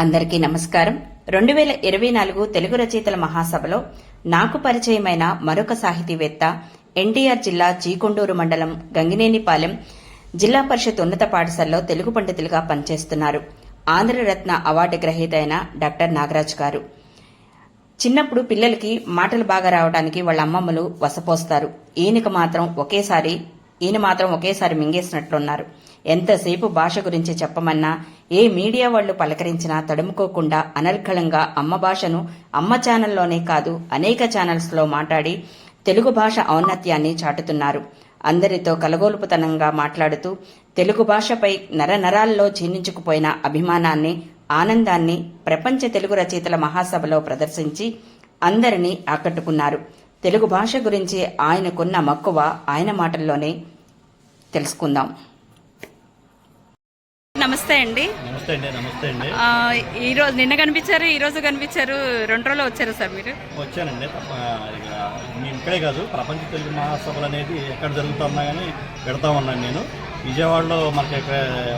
అందరికీ నమస్కారం. రెండు వేల ఇరవై నాలుగు తెలుగు రచయితల మహాసభలో నాకు పరిచయమైన మరొక సాహితీవేత్త ఎన్టీఆర్ జిల్లా చీకొండూరు మండలం గంగినేనిపాలెం జిల్లా పరిషత్ ఉన్నత పాఠశాలలో తెలుగు పండితులుగా పనిచేస్తున్నారు. ఆంధ్రరత్న అవార్డు గ్రహీత అయిన డాక్టర్ నాగరాజ్ గారు. చిన్నప్పుడు పిల్లలకి మాటలు బాగా రావడానికి వాళ్ళ అమ్మమ్మలు వసపోస్తారు. ఈయనకు మాత్రం ఒకేసారి ఈయన మాత్రం ఒకేసారి మింగేసినట్లున్నారు. ఎంతసేపు భాష గురించి చెప్పమన్నా ఏ మీడియా వాళ్ళు పలకరించినా తడుముకోకుండా అనర్గళంగా అమ్మ భాషను అమ్మ ఛానల్లోనే కాదు అనేక ఛానల్స్లో మాట్లాడి తెలుగు భాష ఔన్నత్యాన్ని చాటుతున్నారు. అందరితో కలగోలుపుతనంగా మాట్లాడుతూ తెలుగు భాషపై నరనరాల్లో జీర్ణించుకుపోయిన అభిమానాన్ని ఆనందాన్ని ప్రపంచ తెలుగు రచయితల మహాసభలో ప్రదర్శించి అందరినీ ఆకట్టుకున్నారు. తెలుగు భాష గురించి ఆయనకున్న మక్కువ ఆయన మాటల్లోనే తెలుసుకుందాం. నమస్తే అండి. నమస్తే అండి నమస్తే అండి. ఈ రోజు నిన్న కనిపించారు ఈ రోజు కనిపించారు రెండు రోజులు వచ్చారు సార్ మీరు? వచ్చానండి. ఇక్కడే కాదు ప్రపంచ తెలుగు మహాసభలు అనేది ఎక్కడ జరుగుతున్నా కానీ పెడతా ఉన్నాను నేను. విజయవాడలో మనకి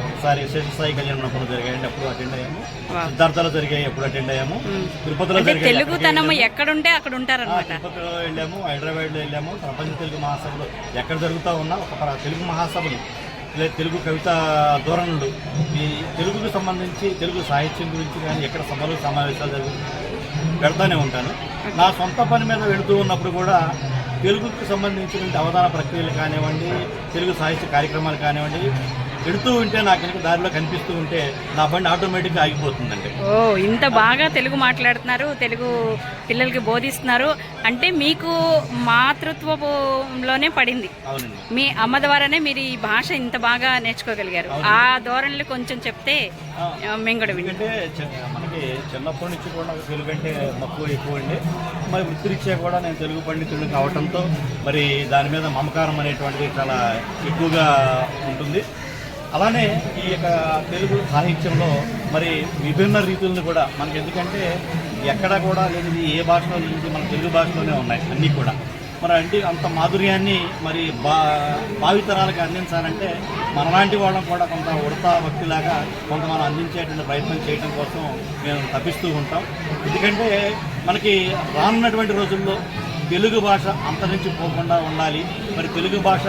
ఒకసారి శేషసాయి కళ్యాణ్ ఉన్నప్పుడు జరిగాయండి అప్పుడు అటెండ్ అయ్యాము. సిద్ధార్థలో జరిగాయి అప్పుడు అటెండ్ అయ్యాము. తిరుపతిలో తెలుగుతనము అక్కడికి ఎక్కడుంటే అక్కడ ఉంటారనమాట తిరుపతిలో వెళ్ళాము హైదరాబాద్లో వెళ్ళాము. ప్రపంచ తెలుగు మహాసభలు ఎక్కడ జరుగుతూ ఉన్నా ఒక తెలుగు మహాసభలు లేదా తెలుగు కవిత ధోరణులు. ఈ తెలుగుకు సంబంధించి తెలుగు సాహిత్యం గురించి కానీ ఎక్కడ సభలు సమావేశాలు జరుగు పెడతానే ఉంటాను. నా సొంత పని మీద వెళుతూ ఉన్నప్పుడు కూడా తెలుగుకు సంబంధించినటువంటి అవధాన ప్రక్రియలు కానివ్వండి తెలుగు సాహిత్య కార్యక్రమాలు కానివ్వండి వెళుతూ ఉంటే నాకు కనుక దారిలో కనిపిస్తూ ఉంటే నా బండి ఆటోమేటిక్గా ఆగిపోతుందండి. ఓ ఇంత బాగా తెలుగు మాట్లాడుతున్నారు తెలుగు పిల్లలకి బోధిస్తున్నారు. అంటే మీకు మాతృత్వంలోనే పడింది. మీ అమ్మ ద్వారానే మీరు ఈ భాష ఇంత బాగా నేర్చుకోగలిగారు. ఆ ధోరణిలో కొంచెం చెప్తే మేము కూడా వింటాం ఎందుకంటే మనకి చిన్నప్పటి నుంచి కూడా నాకు తెలుగు అంటే మక్కువ ఎక్కువ అండి. మరి వృత్తిరీత్యా కూడా నేను తెలుగు పండితుడిని కావడంతో మరి దాని మీద మమకారం అనేటువంటిది చాలా ఎక్కువగా ఉంటుంది. అలానే ఈ యొక్క తెలుగు సాహిత్యంలో మరి విభిన్న రీతులను కూడా మనకి ఎందుకంటే ఎక్కడ కూడా లేనిది ఏ భాషలో లేనిది మన తెలుగు భాషలోనే ఉన్నాయి అన్నీ కూడా. మరి అంటే అంత మాధుర్యాన్ని మరి బా భావితరాలకు అందించాలంటే మనలాంటి వాళ్ళం కూడా కొంత ఉడత భక్తిలాగా కొంత మనం అందించేటువంటి ప్రయత్నం చేయడం కోసం మేము తప్పిస్తూ ఉంటాం. ఎందుకంటే మనకి రానున్నటువంటి రోజుల్లో తెలుగు భాష అంతరించిపోకుండా ఉండాలి. మరి తెలుగు భాష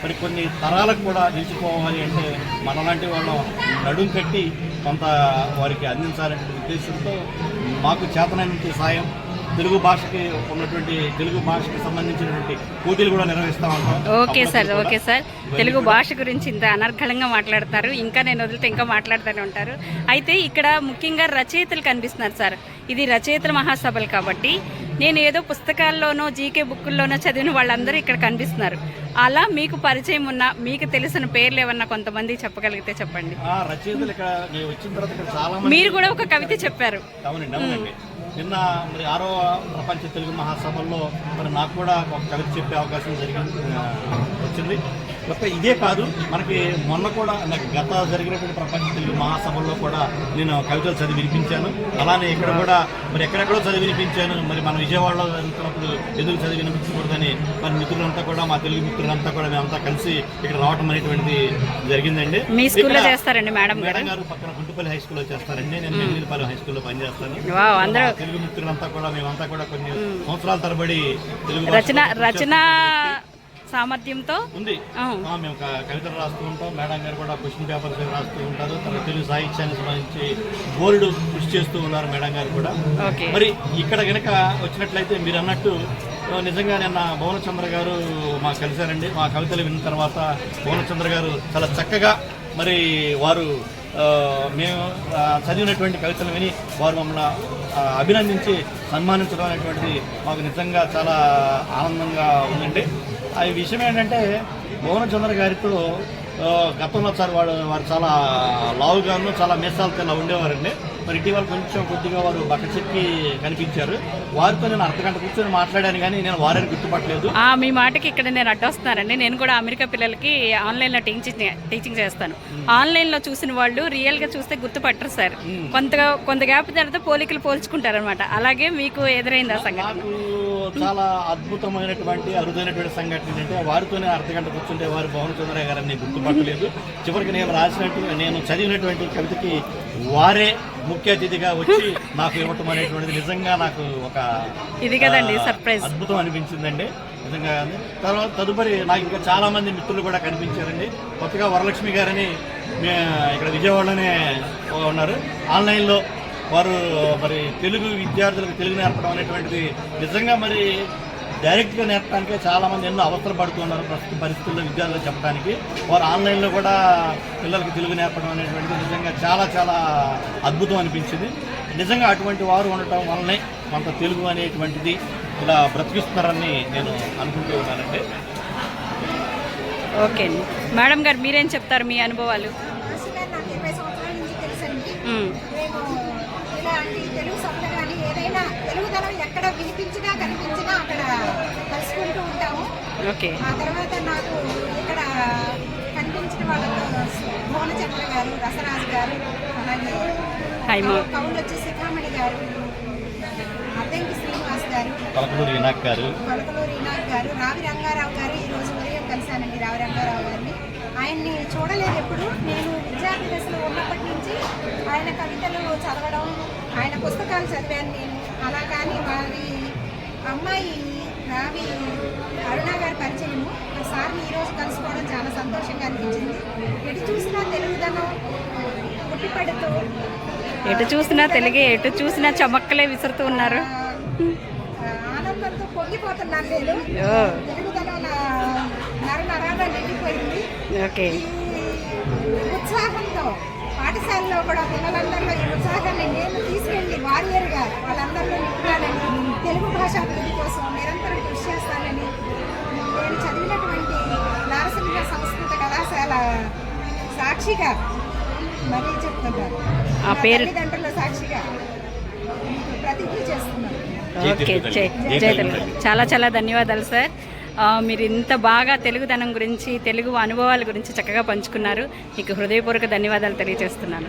మరి కొన్ని తరాలకు కూడా నిలిచిపోవాలి అంటే మనలాంటి వాళ్ళం నడుం కట్టి కొంత వారికి అందించాలనే ఉద్దేశంతో మాకు చేతనైనంత సాయం తెలుగు భాషకి ఉన్నటువంటి తెలుగు భాషకి సంబంధించినటువంటి పోటీలు కూడా నిర్వహిస్తా ఉంటాం. Okay sir okay. Sir. Telugu భాష గురించి ఇంత అనర్గళంగా మాట్లాడతారు. ఇంకా నేను వదిలితే ఇంకా మాట్లాడుతూనే ఉంటారు. అయితే ఇక్కడ ముఖ్యంగా రచయితలు కనిపిస్తున్నారు సార్. ఇది రచయితల మహాసభలు కాబట్టి నేను ఏదో పుస్తకాల్లోనో జీకే బుక్కుల్లోనో చదివిన వాళ్ళందరూ ఇక్కడ కనిపిస్తున్నారు. అలా మీకు పరిచయం ఉన్న మీకు తెలిసిన పేర్లు ఏమన్నా కొంతమంది చెప్పగలిగితే చెప్పండి. మీరు కూడా ఒక కవిత చెప్పారు. నిన్న మరి ఆరో ప్రపంచ తెలుగు మహాసభల్లో మరి నాకు కూడా ఒక కవిత చెప్పే అవకాశం జరిగింది వచ్చింది. ఒక ఇదే కాదు మనకి మొన్న కూడా నాకు గత జరిగినటువంటి ప్రపంచ తెలుగు మహాసభల్లో కూడా నేను కవితలు చదివి వినిపించాను. అలానే ఇక్కడ కూడా మరి ఎక్కడెక్కడో చదివి వినిపించాను. మరి మన విజయవాడలో వెళ్తున్నప్పుడు ఎందుకు చదివి వినిపించకూడదని మరి మిత్రులంతా కూడా మా తెలుగు మిత్రులంతా కూడా మేమంతా కలిసి ఇక్కడ రావటం అనేటువంటిది జరిగిందండి. మీ స్కూల్లో చేస్తారండి మేడం? గారు మేడం గారు పక్కన గుంటుపల్లి హై స్కూల్లో చేస్తారండి. నేను నెల్లిపల్లి హై స్కూల్లో పనిచేస్తాను. తెలుగు మిత్రులంతా కూడా మేమంతా కూడా కొన్ని సంవత్సరాల తరబడి తెలుగు రచన రచన సామర్థ్యంతో. ఉంది. మేము కవితలు రాస్తూ ఉంటాం. మేడం గారు కూడా క్వశ్చన్ పేపర్స్ రాస్తూ ఉంటారు. తర్వాత తెలుగు సాహిత్యానికి సంబంధించి బోర్డు కృషి చేస్తూ ఉన్నారు మేడం గారు కూడా. మరి ఇక్కడ గనక వచ్చినట్లయితే మీరు అన్నట్టు నిజంగా నిన్న భువనచంద్ర గారు మాకు కలిశారండి. మా కవితలు విన్న తర్వాత భువనచంద్ర గారు చాలా చక్కగా మరి వారు మేము చదివినటువంటి కవితలు విని వారు మమ్మల్ని అభినందించి సన్మానించడం అనేటువంటిది మాకు నిజంగా చాలా ఆనందంగా ఉందండి. ఆ విషయం ఏంటంటే భువనచంద్ర గారితో ఆ, గతంలో సార్ వాడు వారు చాలా లావుగాను చాలా మీసాలతో ఇలా ఉండేవారండి. మరి ఇటీవల కొంచెం కొద్దిగా వారు బక్కచెక్కి కనిపించారు. వారితో నేను అర్ధగంట కూర్చొని మాట్లాడాను కానీ నేను వారిని గుర్తుపట్టలేదు. ఆ, మీ మాటకి ఇక్కడ నేను అడ్డొస్తున్నానండి. నేను కూడా అమెరికా పిల్లలకి ఆన్లైన్లో టీచింగ్ టీచింగ్ చేస్తాను. ఆన్లైన్లో చూసిన వాళ్ళు రియల్గా చూస్తే గుర్తుపట్టరు సార్. కొంత కొంత గ్యాప్ తర్వాత పోలికలు పోల్చుకుంటారు అనమాట అలాగే మీకు ఎదురైంది ఆ నాకు చాలా అద్భుతమైనటువంటి అరుదైనటువంటి సంఘటన ఏంటంటే వారితోనే అర్ధగంట కూర్చుంటే వారు భవన చంద్రయ్య గారిని గుర్తుపట్టలేదు. చివరికి నేను రాసినట్టు నేను చదివినటువంటి కవితకి వారే ముఖ్య అతిథిగా వచ్చి నాకు ఇవ్వటం అనేటువంటిది నిజంగా నాకు ఒక ఇది కదండి సర్ప్రైజ్ అద్భుతం అనిపించిందండి. నిజంగా తర్వాత తదుపరి నాకు ఇంకా చాలా మంది మిత్రులు కూడా కనిపించారండి. కొత్తగా వరలక్ష్మి గారని ఇక్కడ విజయవాడలోనే ఉన్నారు. ఆన్లైన్లో వారు మరి తెలుగు విద్యార్థులకు తెలుగు నేర్పడం అనేటువంటిది నిజంగా మరి డైరెక్ట్గా నేర్పడానికే చాలా మంది ఎన్నో అవసరం పడుతున్నారు ప్రస్తుత పరిస్థితుల్లో విద్యార్థులకు చెప్పడానికి. వారు ఆన్లైన్లో కూడా పిల్లలకి తెలుగు నేర్పడం అనేటువంటిది నిజంగా చాలా చాలా అద్భుతం అనిపించింది. నిజంగా అటువంటి వారు ఉండటం వల్లనే కొంత తెలుగు అనేటువంటిది ఇలా బ్రతికిస్తున్నారని నేను అనుకుంటూ ఉన్నానండి. ఓకే అండి. మేడం గారు మీరేం చెప్తారు మీ అనుభవాలు మాస్టర్ గారు నాకు ఇరవై సంవత్సరాల నుంచి తెలుసండి మ్మ్. మేము ఇలాంటి తెలుగు సభలు కానీ ఏదైనా తెలుగుదనం ఎక్కడ వినిపించినా కనిపించినా అక్కడ కలుసుకుంటూ ఉంటాము. ఓకే. ఆ తర్వాత నాకు ఇక్కడ కనిపించిన వాళ్ళతో భువనచంద్ర గారు రసరాజు గారు అలాగే కవులు వచ్చి శిఖామణి గారు అద్దంకి శ్రీనివాస్ గారు పలకలూరు ఇనాక్ గారు. ఇనాక్ గారు రావి రంగారావు గారు ఈ రోజు ఉదయం కలిశానండి రావి రంగారావు గారిని. ఆయన్ని చూడలేదు ఎప్పుడు. నేను విద్యార్థి దశలో ఉన్నప్పటి నుంచి ఆయన కవితలు చదవడం ఆయన పుస్తకాలు చదివాను నేను. అలా కానీ వారి అమ్మాయి రావి అరుణ గారి పరిచయము ఆ సార్ని ఈరోజు కలుసుకోవడం చాలా సంతోషంగా అనిపించింది. ఎటు చూసినా తెలుగుదనం పుట్టిపడుతూ ఎటు చూసినా తెలుగే ఎటు చూసినా చమక్కలే విసురుతూ ఉన్నారు. ఆనందంతో పొంగిపోతున్నాను నేను. తెలుగుదనం నా నిండిపోయింది ఓకే. ఉత్సాహంతో పాఠశాలలో కూడా పిల్లలందరిలో ఈ ఉత్సాహాన్ని నేను తీసుకెళ్ళి వారియర్గా వాళ్ళందరిలో నింపుతానని తెలుగు భాష అభివృద్ధి కోసం నిరంతరం కృషి చేస్తానని నేను చదివినటువంటి నారసింహ సంస్కృత కళాశాల సాక్షిగా మరీ పేరు- తల్లిదండ్రుల సాక్షిగా ప్రతిజ్ఞ చేస్తున్నాను. ఓకే. చాలా చాలా ధన్యవాదాలు సార్. మీరు ఇంత బాగా తెలుగుదనం గురించి తెలుగు అనుభవాల గురించి చక్కగా పంచుకున్నారు. మీకు హృదయపూర్వక ధన్యవాదాలు తెలియజేస్తున్నాను.